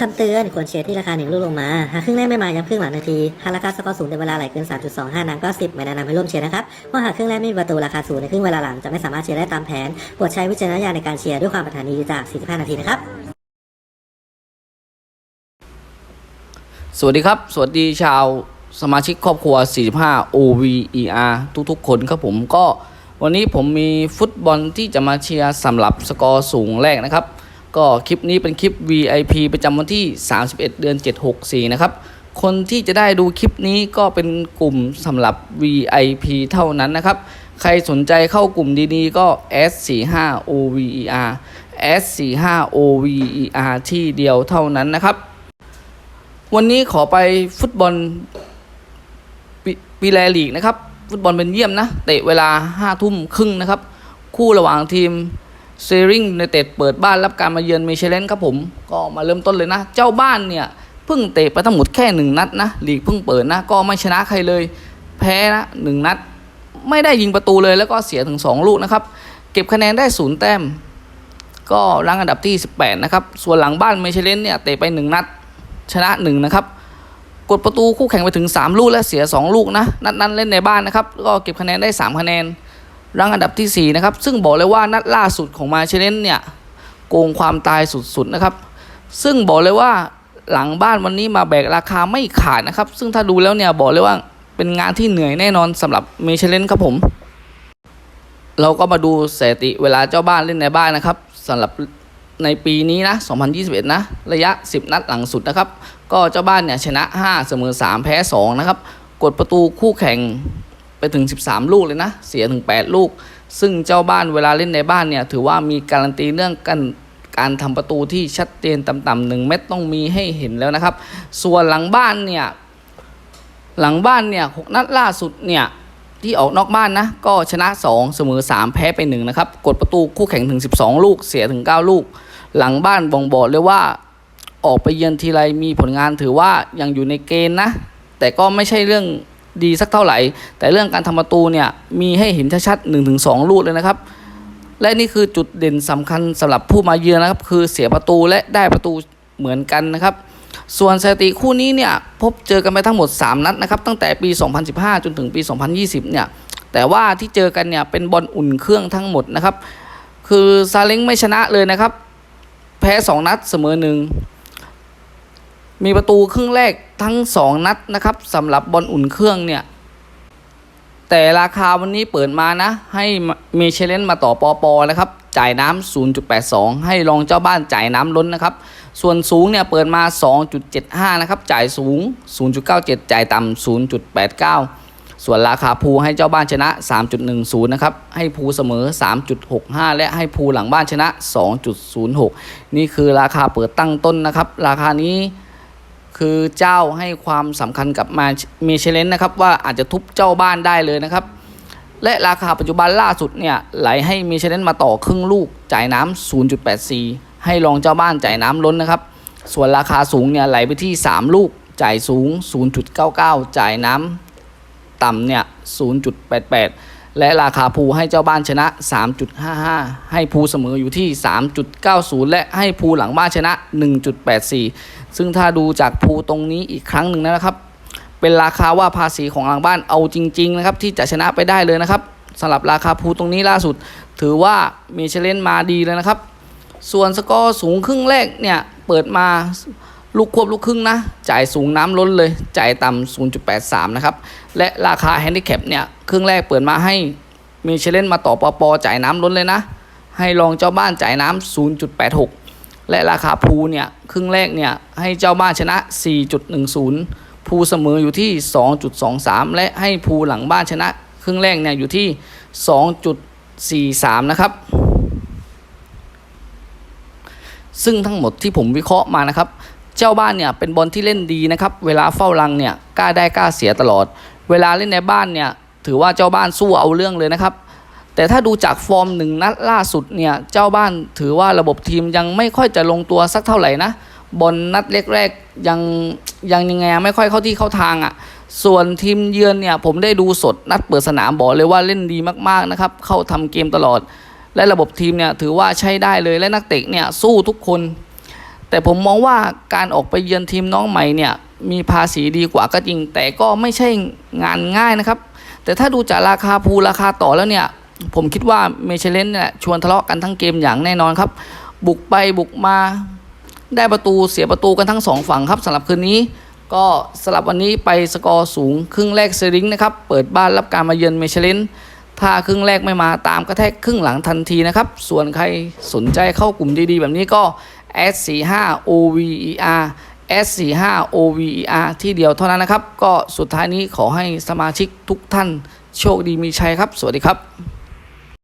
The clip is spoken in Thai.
คำเตือนควรเชียร์ที่ราคาหนึ่งลูกลงมา หากครึ่งแรกไม่มาย้ำครึ่งหลังนาที หากราคาสกอร์สูงในเวลาไหลเกิน 3.25 นางก็ 10 ไม่แนะนำให้ร่วมเชียร์นะครับเพราะหากครึ่งแรกไม่มีประตูราคาสูงในครึ่งเวลาหลังจะไม่สามารถเชียร์ได้ตามแผนโปรดใช้วิจารณญาณในการเชียร์ด้วยความปรารถนาดีจาก 45 นาทีนะครับ สวัสดีครับ สวัสดีชาวสมาชิกครอบครัว 45 OVER ทุกๆ คนครับผมก็วันนี้ผมมีฟุตบอลที่จะมาเชียร์สำหรับสกอร์สูงแรกนะครับ ก็คลิปนี้เป็นคลิป VIP ประจำวันที่ 31 เดือน 764 นะครับ คนที่จะได้ดูคลิปนี้ก็เป็นกลุ่มสำหรับ VIP เท่านั้นนะครับ ใครสนใจเข้ากลุ่มดีๆก็ S45 OVER S45 OVER ที่เดียวเท่านั้นนะครับ วันนี้ขอไปฟุตบอลปีแลลีกนะครับ ฟุตบอลเป็นเยี่ยมนะ เตะเวลาห้าทุ่มครึ่งนะครับ คู่ระหว่างทีม ซริงในเตดเปิดบ้านรับการมาเยือนเมเชเลนครับผม ก็มาเริ่มต้นเลยนะ เจ้าบ้านเนี่ยเพิ่งเตะไปทั้งหมดแค่หนึ่งนัดนะลีกเพิ่งเปิดนะก็ไม่ชนะใครเลย แพ้นะหนึ่งนัด ไม่ได้ยิงประตูเลยแล้วก็เสียถึง 2 ลูกนะครับ เก็บคะแนนได้ศูนย์แต้ม ก็รังอันดับที่ 18 นะครับ ส่วนหลังบ้านเมเชเลนเนี่ยเตะไป 1 นัด ชนะ 1 นะครับ กดประตูคู่แข่งไปถึง 3 ลูกและเสีย 2 ลูกนะ นัดนั้นเล่นในบ้านนะครับ ก็เก็บคะแนนได้ 3 คะแนน รังอันดับที่ 4 นะครับ ซึ่งบอกเลยว่านัดล่าสุดของมาเชเลนเนี่ยโกงความตายสุดๆนะครับ ซึ่งบอกเลยว่าหลังบ้านวันนี้มาแบกราคาไม่ขาดนะครับ ซึ่งถ้าดูแล้วเนี่ยบอกเลยว่าเป็นงานที่เหนื่อยแน่นอนสำหรับเมเชเลนครับผม เราก็มาดูสถิติเวลาเจ้าบ้านเล่นในบ้านนะครับสำหรับในปีนี้นะ 2021 นะ ระยะ 10 นัดหลังสุดนะครับ ก็เจ้าบ้านเนี่ยชนะ 5 เสมอ 3 แพ้ 2 นะครับ กดประตูคู่แข่ง ไปถึง 13 ลูกเลยนะ เสียถึง 8 ลูก ซึ่งเจ้าบ้านเวลาเล่นในบ้านเนี่ย ถือว่ามีการันตีเรื่องการการทำประตูที่ชัดเจนต่ำๆหนึ่งเม็ดต้องมีให้เห็นแล้วนะครับ ส่วนหลังบ้านเนี่ย หลังบ้านเนี่ยหกนัดล่าสุดเนี่ยที่ออกนอกบ้านนะ ก็ชนะ 2 เสมอ 3 แพ้ไป1นะครับ กดประตูคู่แข่งถึง 12 ลูก เสียถึง 9 ลูก หลังบ้านบ่งบอกเลยว่า ออกไปเยือนทีไรมีผลงานถือว่ายังอยู่ในเกณฑ์นะ แต่ก็ไม่ใช่เรื่อง ดีสักเท่าไหร่ แต่เรื่องการทำประตูเนี่ยมีให้เห็นชัดๆ1-2ลูกเลยนะครับ และนี่คือจุดเด่นสำคัญสำหรับผู้มาเยือนนะครับ คือเสียประตูและได้ประตูเหมือนกันนะครับ ส่วนสถิติคู่นี้เนี่ยพบเจอกันไปทั้งหมด 3 นัดนะครับ ตั้งแต่ปี 2015 จนถึงปี 2020 เนี่ยแต่ว่าที่เจอกันเนี่ยเป็นบอลอุ่นเครื่องทั้งหมดนะครับ คือซาเล้งไม่ชนะเลยนะครับ แพ้ 2 นัดเสมอหนึ่ง มีประตูครึ่งแรกทั้ง 2 นัดนะครับสำหรับบอลอุ่นเครื่องเนี่ย แต่ราคาวันนี้เปิดมานะ ให้เมเชเลนมาต่อปอปอนะครับ จ่ายน้ำ0.82 ให้รองเจ้าบ้านจ่ายน้ำล้นนะครับ ส่วนสูงเนี่ยเปิดมา 2.75 นะครับ จ่ายสูง 0.97 จ่ายต่ำ0.89 ส่วนราคาภูให้เจ้าบ้านชนะ 3.10 นะครับ ให้ภูเสมอ 3.65 และให้ภูหลังบ้านชนะ 2.06 นี่คือราคาเปิดตั้งต้นนะครับ ราคานี้ คือเจ้าให้ความสำคัญกับมาเมเชเลนนะครับว่าอาจจะทุบเจ้าบ้านได้เลยนะครับ และราคาปัจจุบันล่าสุดเนี่ยไหลให้เมเชเลนมาต่อครึ่งลูกจ่ายน้ำ0.84 ให้รองเจ้าบ้านจ่ายน้ำล้นนะครับ ส่วนราคาสูงเนี่ยไหลไปที่ 3 ลูกจ่ายสูง 0.99 จ่ายน้ำต่ำเนี่ย 0.88 และราคาภูให้เจ้าบ้านชนะ 3.55 ให้ภูเสมออยู่ที่ 3.90 และให้ภูหลังบ้านชนะ 1.84 ซึ่งถ้าดูจากภูตรงนี้อีกครั้งหนึ่งนะครับ เป็นราคาว่าภาษีของหลังบ้านเอาจริง ๆ นะครับ ที่จะชนะไปได้เลยนะครับสำหรับราคาภูตรงนี้ล่าสุด ถือว่ามีเชลเลนมาดีเลยนะครับ ส่วนสกอร์สูงครึ่งแรกเนี่ยเปิดมา ลูกควบลูกครึ่งนะ จ่ายสูงน้ำล้นเลย จ่ายต่ำ 0.83 นะครับ และราคาแฮนดิแคปเนี่ย ครึ่งแรกเปิดมาให้มีเชลเลนมาต่อปอปอจ่ายน้ำล้นเลยนะ ให้รองเจ้าบ้านจ่ายน้ำ 0.86 และราคาภูเนี่ย ครึ่งแรกเนี่ย ให้เจ้าบ้านชนะ 4.10 ภูเสมออยู่ที่ 2.23 และให้ภูหลังบ้านชนะ ครึ่งแรกเนี่ยอยู่ที่ 2.43 นะครับซึ่งทั้งหมดที่ผมวิเคราะห์มานะครับ เจ้าบ้านเนี่ยเป็นบอลที่เล่นดีนะครับ เวลาเฝ้ารังเนี่ยกล้าได้กล้าเสียตลอด เวลาเล่นในบ้านเนี่ยถือว่าเจ้าบ้านสู้เอาเรื่องเลยนะครับ แต่ถ้าดูจากฟอร์มหนึ่งนัดล่าสุดเนี่ยเจ้าบ้านถือว่าระบบทีมยังไม่ค่อยจะลงตัวสักเท่าไหร่นะบอลนัดแรกๆยังยังยังไงไม่ค่อยเข้าที่เข้าทางอะ่ะ ส่วนทีมเยือนเนี่ยผมได้ดูสดนัดเปิดสนามบอกเลยว่าเล่นดีมากๆนะครับ เข้าทำเกมตลอด และระบบทีมเนี่ยถือว่าใช้ได้เลยและนักเตะเนี่ยสู้ทุกคน แต่ผมมองว่าการออกไปเยือนทีมน้องใหม่เนี่ยมีภาษีดีกว่าก็จริง แต่ก็ไม่ใช่งานง่ายนะครับ แต่ถ้าดูจากราคาภูราคาต่อแล้วเนี่ย ผมคิดว่าเมเชเลนเนี่ยชวนทะเลาะกันทั้งเกมอย่างแน่นอนครับ บุกไปบุกมา ได้ประตูเสียประตูกันทั้งสองฝั่งครับสำหรับคืนนี้ ก็สลับวันนี้ไปสกอร์สูงครึ่งแรกเซริงนะครับ เปิดบ้านรับการมาเยือนเมเชลินถ้าครึ่งแรกไม่มาตามกระแทกครึ่งหลังทันทีนะครับ ส่วนใครสนใจเข้ากลุ่มดีๆ แบบนี้ก็ S45 OVER S45 OVER ที่เดียวเท่านั้นนะครับ ก็สุดท้ายนี้ขอให้สมาชิกทุกท่านโชคดีมีชัยครับ สวัสดีครับ